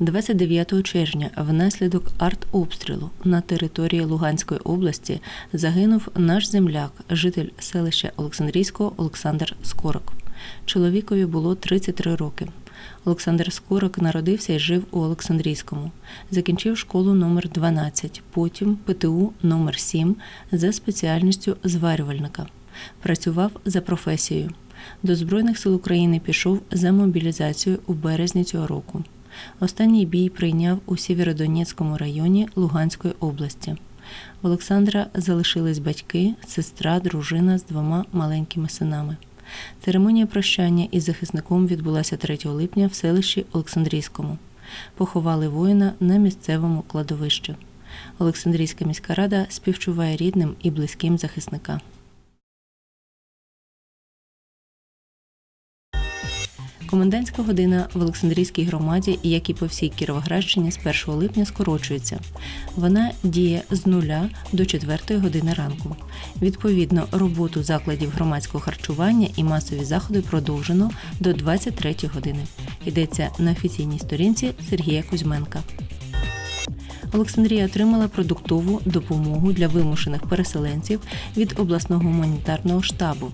29 червня внаслідок артобстрілу на території Луганської області загинув наш земляк, житель селища Олександрійського Олександр Скорок. Чоловікові було 33 роки. Олександр Скорок народився і жив у Олександрійському. Закінчив школу номер 12, потім ПТУ номер 7 за спеціальністю зварювальника. Працював за професією. До Збройних сил України пішов за мобілізацію у березні цього року. Останній бій прийняв у Сєвєродонецькому районі Луганської області. В Олександра залишились батьки, сестра, дружина з двома маленькими синами. Церемонія прощання із захисником відбулася 3 липня в селищі Олександрійському. Поховали воїна на місцевому кладовищі. Олександрійська міська рада співчуває рідним і близьким захисника. Комендантська година в Олександрійській громаді, як і по всій Кіровоградщині, з 1 липня скорочується. Вона діє з нуля до 4 години ранку. Відповідно, роботу закладів громадського харчування і масові заходи продовжено до 23 години. Йдеться на офіційній сторінці Сергія Кузьменка. Олександрія отримала продуктову допомогу для вимушених переселенців від обласного гуманітарного штабу.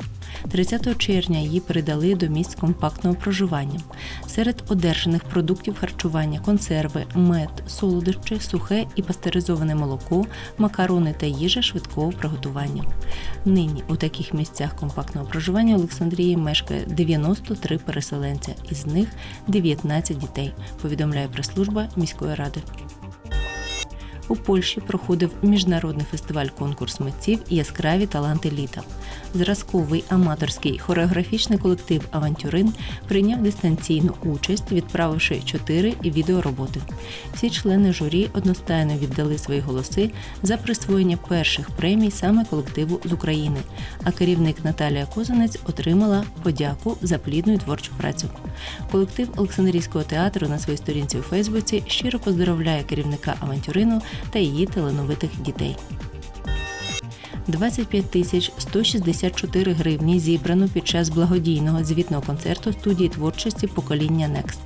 30 червня її передали до місць компактного проживання. Серед одержаних продуктів харчування консерви, мед, солодощі, сухе і пастеризоване молоко, макарони та їжа швидкого приготування. Нині у таких місцях компактного проживання Олександрії мешкає 93 переселенця, із них 19 дітей, повідомляє прес-служба міської ради. У Польщі проходив міжнародний фестиваль конкурс митців Яскраві таланти літа. Зразковий аматорський хореографічний колектив Авантюрин прийняв дистанційну участь, відправивши чотири відеороботи. Всі члени журі одностайно віддали свої голоси за присвоєння перших премій саме колективу з України. А керівник Наталія Козанець отримала подяку за плідну творчу працю. Колектив Олександрійського театру на своїй сторінці у Фейсбуці щиро поздоровляє керівника авантюрину та її талановитих дітей. 25 тисяч 164 гривні зібрано під час благодійного звітного концерту студії творчості покоління Next.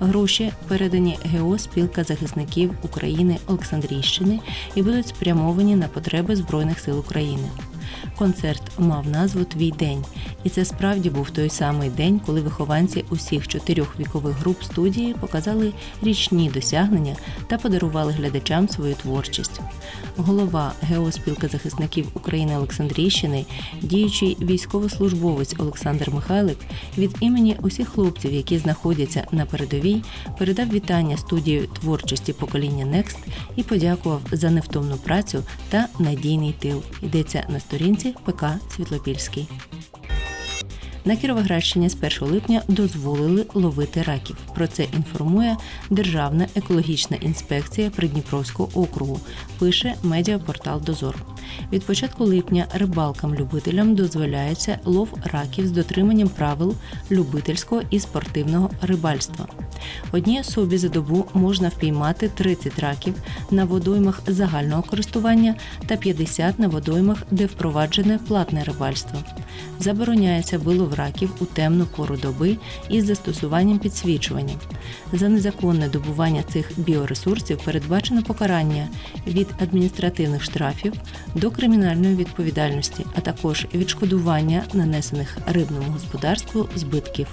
Гроші передані ГО Спілка захисників України Олександрійщини і будуть спрямовані на потреби Збройних сил України. Концерт мав назву Твій день, і це справді був той самий день, коли вихованці усіх чотирьох вікових груп студії показали річні досягнення та подарували глядачам свою творчість. Голова ГО Спілка захисників України Олександрійщини, діючий військовослужбовець Олександр Михайлик від імені усіх хлопців, які знаходяться на передовій, передав вітання студії творчості покоління Next і подякував за невтомну працю та надійний тил. Йдеться на сторінці ПК Світлопільський. На Кіровоградщині з 1 липня дозволили ловити раків. Про це інформує Державна екологічна інспекція Придніпровського округу. Пише медіапортал Дозор. Від початку липня рибалкам-любителям дозволяється лов раків з дотриманням правил любительського і спортивного рибальства. Одній особі за добу можна впіймати 30 раків на водоймах загального користування та 50 на водоймах, де впроваджене платне рибальство. Забороняється вилов раків у темну пору доби із застосуванням підсвічування. За незаконне добування цих біоресурсів передбачено покарання від адміністративних штрафів до кримінальної відповідальності, а також відшкодування нанесених рибному господарству збитків.